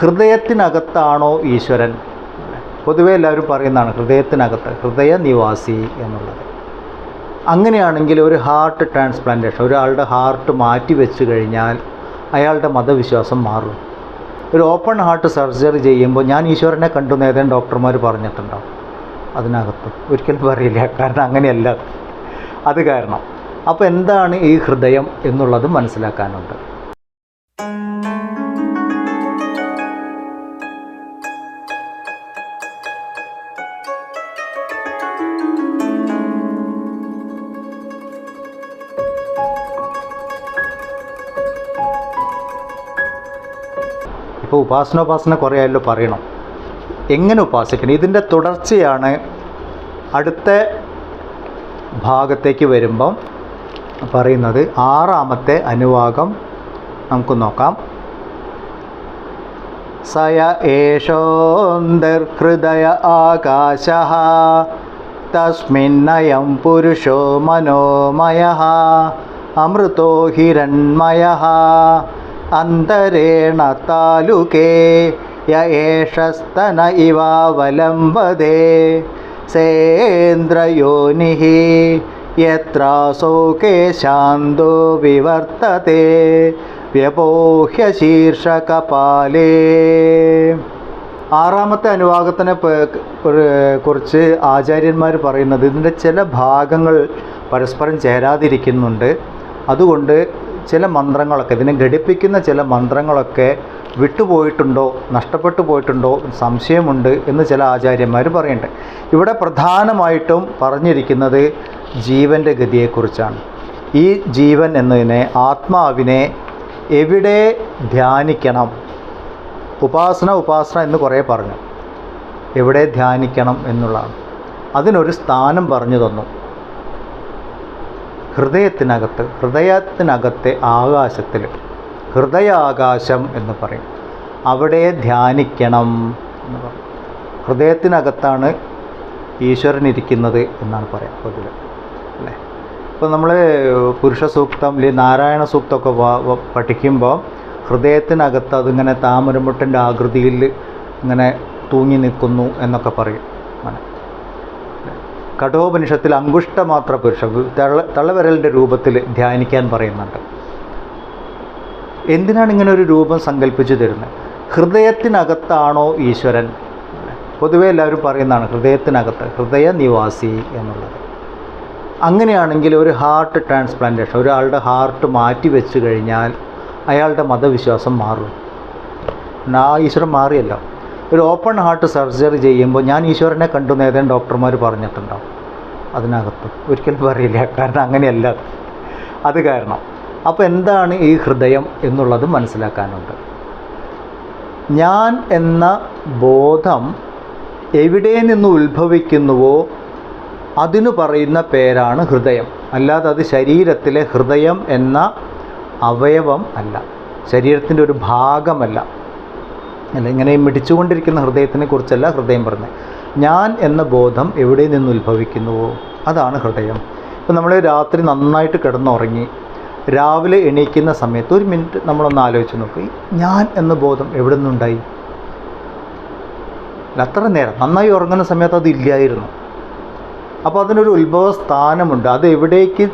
ഹൃദയത്തിനകത്താണോ ഈശ്വരൻ? പൊതുവേ എല്ലാവരും പറയുന്നതാണ് ഹൃദയത്തിനകത്ത് ഹൃദയ നിവാസി എന്നുള്ളത്. അങ്ങനെയാണെങ്കിൽ ഒരു ഹാർട്ട് ട്രാൻസ്പ്ലാന്റേഷൻ ഒരാളുടെ ഹാർട്ട് മാറ്റി വെച്ച് കഴിഞ്ഞാൽ അയാളുടെ മതവിശ്വാസം മാറും. ഒരു ഓപ്പൺ ഹാർട്ട് സർജറി ചെയ്യുമ്പോൾ ഞാൻ ഈശ്വരനെ കണ്ടു നേരം ഡോക്ടർമാർ പറഞ്ഞിട്ടുണ്ടോ? അതിനകത്ത്. ഒരിക്കലും പറയില്ല കാരണം അങ്ങനെയല്ല. അത് കാരണം. അപ്പോൾ എന്താണ് ഈ ഹൃദയം എന്നുള്ളത് മനസ്സിലാക്കാനുണ്ട്. ഇപ്പോൾ ഉപാസനോപാസന കുറേ ആയല്ലോ പറയണം. എങ്ങനെ ഉപാസിക്കണം? ഇതിന്റെ തുടർച്ചയാണ് അടുത്ത ഭാഗത്തേക്ക് വരുമ്പം പറയുന്നത് ആറാമത്തെ അനുവാകം നമുക്ക് നോക്കാം. സയ ഏഷോന്തർഹൃദയ ആകാശ തസ്മിന്നയം പുരുഷോ മനോമയ അമൃതോ ഹിരൺമയ അന്തരേണ താലുകേ യേഷസ്തന ഇവാവലംബദേ സേന്ദ്രയോനി യത്രാസോകേ ശാന്തോ വിവർത്തത്തെ വ്യപോഹ്യ ശീർഷകപാലേ. ആറാമത്തെ അനുവാദത്തിനെ പ- കുറിച്ച് ആചാര്യന്മാർ പറയുന്നത് ഇതിന്റെ ചില ഭാഗങ്ങൾ പരസ്പരം ചേരാതിരിക്കുന്നുണ്ട്. അതുകൊണ്ട് ചില മന്ത്രങ്ങളൊക്കെ ഇതിനെ ഘടിപ്പിക്കുന്ന ചില മന്ത്രങ്ങളൊക്കെ വിട്ടുപോയിട്ടുണ്ടോ നഷ്ടപ്പെട്ടു പോയിട്ടുണ്ടോ സംശയമുണ്ട് എന്ന് ചില ആചാര്യന്മാർ പറയുന്നുണ്ട്. ഇവിടെ പ്രധാനമായിട്ടും പറഞ്ഞിരിക്കുന്നത് ജീവന്റെ ഗതിയെക്കുറിച്ചാണ്. ഈ ജീവൻ എന്നതിനെ ആത്മാവിനെ എവിടെ ധ്യാനിക്കണം? ഉപാസന ഉപാസന എന്ന് കുറേ പറഞ്ഞു. എവിടെ ധ്യാനിക്കണം എന്നുള്ളതാണ്. അതിനൊരു സ്ഥാനം പറഞ്ഞു തന്നു. ഹൃദയത്തിനകത്ത് ഹൃദയത്തിനകത്തെ ആകാശത്തിൽ. ഹൃദയാകാശം എന്ന് പറയും. അവിടെ ധ്യാനിക്കണം എന്ന് പറയും. ഹൃദയത്തിനകത്താണ് ഈശ്വരൻ ഇരിക്കുന്നത് എന്നാണ് പറയാം പൊതുവെ. അല്ലേ? ഇപ്പോൾ നമ്മൾ പുരുഷ സൂക്തം അല്ലെങ്കിൽ നാരായണ സൂക്തമൊക്കെ പഠിക്കുമ്പോൾ ഹൃദയത്തിനകത്ത് അതിങ്ങനെ താമരമുട്ടിന്റെ ആകൃതിയിൽ ഇങ്ങനെ തൂങ്ങി നിൽക്കുന്നു എന്നൊക്കെ പറയും. അങ്ങനെ. കഠോപനിഷത്തിൽ അങ്കുഷ്ടമാത്ര പുരുഷ തള്ള തള്ളവിരലിന്റെ രൂപത്തിൽ ധ്യാനിക്കാൻ പറയുന്നുണ്ട്. എന്തിനാണ് ഇങ്ങനെ ഒരു രൂപം സങ്കല്പിച്ചു തരുന്നത്? ഹൃദയത്തിനകത്താണോ ഈശ്വരൻ? പൊതുവെ എല്ലാവരും പറയുന്നതാണ് ഹൃദയത്തിനകത്ത് ഹൃദയ നിവാസി എന്നുള്ളത്. അങ്ങനെയാണെങ്കിൽ ഒരു ഹാർട്ട് ട്രാൻസ്പ്ലാന്റേഷൻ ഒരാളുടെ ഹാർട്ട് മാറ്റി വെച്ച് കഴിഞ്ഞാൽ അയാളുടെ മതവിശ്വാസം മാറും. ആ ഈശ്വരൻ മാറിയല്ലോ. ഒരു ഓപ്പൺ ഹാർട്ട് സർജറി ചെയ്യുമ്പോൾ ഞാൻ ഈശ്വരനെ കണ്ടു നേതാൻ ഡോക്ടർമാർ പറഞ്ഞിട്ടുണ്ടാവും അതിനകത്ത്. ഒരിക്കലും പറയില്ല. കാരണം അങ്ങനെയല്ല. അത് കാരണം. അപ്പോൾ എന്താണ് ഈ ഹൃദയം എന്നുള്ളത് മനസ്സിലാക്കാനുണ്ട്. ഞാൻ എന്ന ബോധം എവിടെ നിന്ന് ഉത്ഭവിക്കുന്നുവോ അതിനു പറയുന്ന പേരാണ് ഹൃദയം. അല്ലാതെ അത് ശരീരത്തിലെ ഹൃദയം എന്ന അവയവം അല്ല. ശരീരത്തിന്റെ ഒരു ഭാഗമല്ല. അല്ല ഇങ്ങനെ മിടിച്ചുകൊണ്ടിരിക്കുന്ന ഹൃദയത്തിനെ കുറിച്ചല്ല ഹൃദയം പറഞ്ഞത്. ഞാൻ എന്ന ബോധം എവിടെ നിന്ന് ഉത്ഭവിക്കുന്നുവോ അതാണ് ഹൃദയം. ഇപ്പം നമ്മൾ രാത്രി നന്നായിട്ട് കിടന്നുറങ്ങി രാവിലെ എണീക്കുന്ന സമയത്ത് ഒരു മിനിറ്റ് നമ്മളൊന്ന് ആലോചിച്ച് നോക്കി. ഞാൻ എന്ന ബോധം എവിടെ നിന്നുണ്ടായി? അല്ല, അത്ര നേരം. നന്നായി ഉറങ്ങുന്ന സമയത്ത് അത് ഇല്ലായിരുന്നു. അപ്പോൾ അതിനൊരു ഉത്ഭവ സ്ഥാനമുണ്ട്. അത് എവിടേക്ക്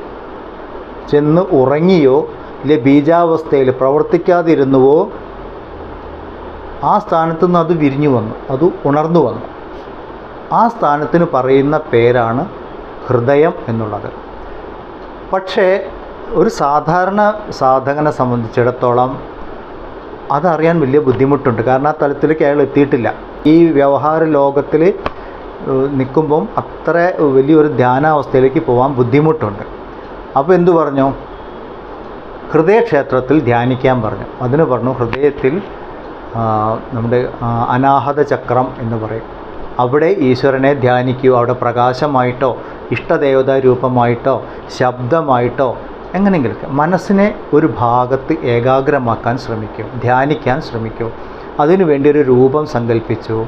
ചെന്ന് ഉറങ്ങിയോ ഇല്ലെ ബീജാവസ്ഥയിൽ പ്രവർത്തിക്കാതിരുന്നുവോ ആ സ്ഥാനത്തു നിന്ന് അത് വിരിഞ്ഞു വന്നു. അത് ഉണർന്നു വന്നു. ആ സ്ഥാനത്തിന് പറയുന്ന പേരാണ് ഹൃദയം എന്നുള്ളത്. പക്ഷേ ഒരു സാധാരണ സാധകനെ സംബന്ധിച്ചിടത്തോളം അതറിയാൻ വലിയ ബുദ്ധിമുട്ടുണ്ട്. കാരണം ആ തലത്തിലേക്ക് അയാൾ എത്തിയിട്ടില്ല. ഈ വ്യവഹാര ലോകത്തിൽ നിൽക്കുമ്പം അത്ര വലിയൊരു ധ്യാനാവസ്ഥയിലേക്ക് പോകാൻ ബുദ്ധിമുട്ടുണ്ട്. അപ്പോൾ എന്തു പറഞ്ഞു? ഹൃദയക്ഷേത്രത്തിൽ ധ്യാനിക്കാൻ പറഞ്ഞു. അതിന് പറഞ്ഞു ഹൃദയത്തിൽ നമ്മുടെ അനാഹത ചക്രം എന്ന് പറയും. അവിടെ ഈശ്വരനെ ധ്യാനിക്കൂ. അവിടെ പ്രകാശമായിട്ടോ ഇഷ്ടദേവതാ രൂപമായിട്ടോ ശബ്ദമായിട്ടോ എങ്ങനെയെങ്കിലും മനസ്സിനെ ഒരു ഭാഗത്ത് ഏകാഗ്രമാക്കാൻ ശ്രമിക്കും. ധ്യാനിക്കാൻ ശ്രമിക്കൂ. അതിനുവേണ്ടി ഒരു രൂപം സങ്കല്പിച്ചു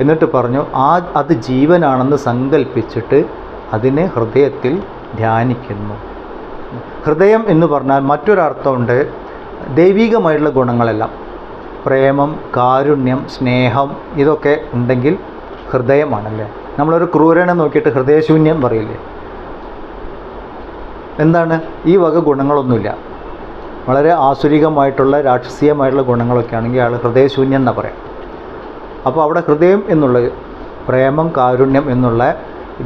എന്നിട്ട് പറഞ്ഞു ആ അത് ജീവനാണെന്ന് സങ്കല്പിച്ചിട്ട് അതിനെ ഹൃദയത്തിൽ ധ്യാനിക്കുന്നു. ഹൃദയം എന്ന് പറഞ്ഞാൽ മറ്റൊരർത്ഥമുണ്ട്. ദൈവികമായിട്ടുള്ള ഗുണങ്ങളെല്ലാം. പ്രേമം കാരുണ്യം സ്നേഹം ഇതൊക്കെ ഉണ്ടെങ്കിൽ ഹൃദയമാണല്ലേ? നമ്മളൊരു ക്രൂരനെ നോക്കിയിട്ട് ഹൃദയശൂന്യം പറയില്ലേ? എന്താണ്? ഈ വക ഗുണങ്ങളൊന്നുമില്ല. വളരെ ആസുരികമായിട്ടുള്ള രാക്ഷസീയമായിട്ടുള്ള ഗുണങ്ങളൊക്കെ ആണെങ്കിൽ അയാൾ ഹൃദയശൂന്യം എന്നാ പറയാം. അപ്പോൾ അവിടെ ഹൃദയം എന്നുള്ളത് പ്രേമം കാരുണ്യം എന്നുള്ള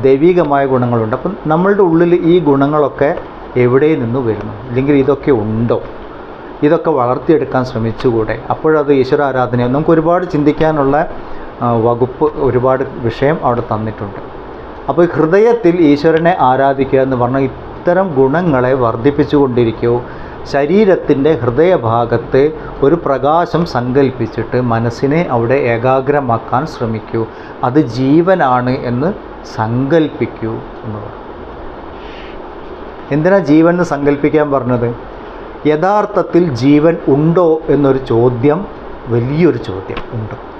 ദൈവികമായ ഗുണങ്ങളുണ്ട്. അപ്പം നമ്മളുടെ ഉള്ളിൽ ഈ ഗുണങ്ങളൊക്കെ എവിടെ നിന്ന് വരുന്നു? അല്ലെങ്കിൽ ഇതൊക്കെ ഉണ്ടോ? ഇതൊക്കെ വളർത്തിയെടുക്കാൻ ശ്രമിച്ചുകൂടെ? അപ്പോഴത് ഈശ്വര ആരാധനയാണ് നമുക്ക് ഒരുപാട് ചിന്തിക്കാനുള്ള വകുപ്പ് ഒരുപാട് വിഷയം അവിടെ തന്നിട്ടുണ്ട്. അപ്പോൾ ഈ ഹൃദയത്തിൽ ഈശ്വരനെ ആരാധിക്കുക എന്ന് പറഞ്ഞാൽ ഇത്തരം ഗുണങ്ങളെ വർദ്ധിപ്പിച്ചുകൊണ്ടിരിക്കൂ. ശരീരത്തിന്റെ ഹൃദയഭാഗത്ത് ഒരു പ്രകാശം സങ്കല്പിച്ചിട്ട് മനസ്സിനെ അവിടെ ഏകാഗ്രമാക്കാൻ ശ്രമിക്കൂ. അത് ജീവനാണ് എന്ന് സങ്കല്പിക്കൂ എന്ന് പറഞ്ഞു എന്തിനാ ജീവൻ എന്ന് സങ്കല്പിക്കാൻ പറഞ്ഞത്? യഥാർത്ഥത്തിൽ ജീവൻ ഉണ്ടോ എന്നൊരു ചോദ്യം വലിയൊരു ചോദ്യം ഉണ്ട്.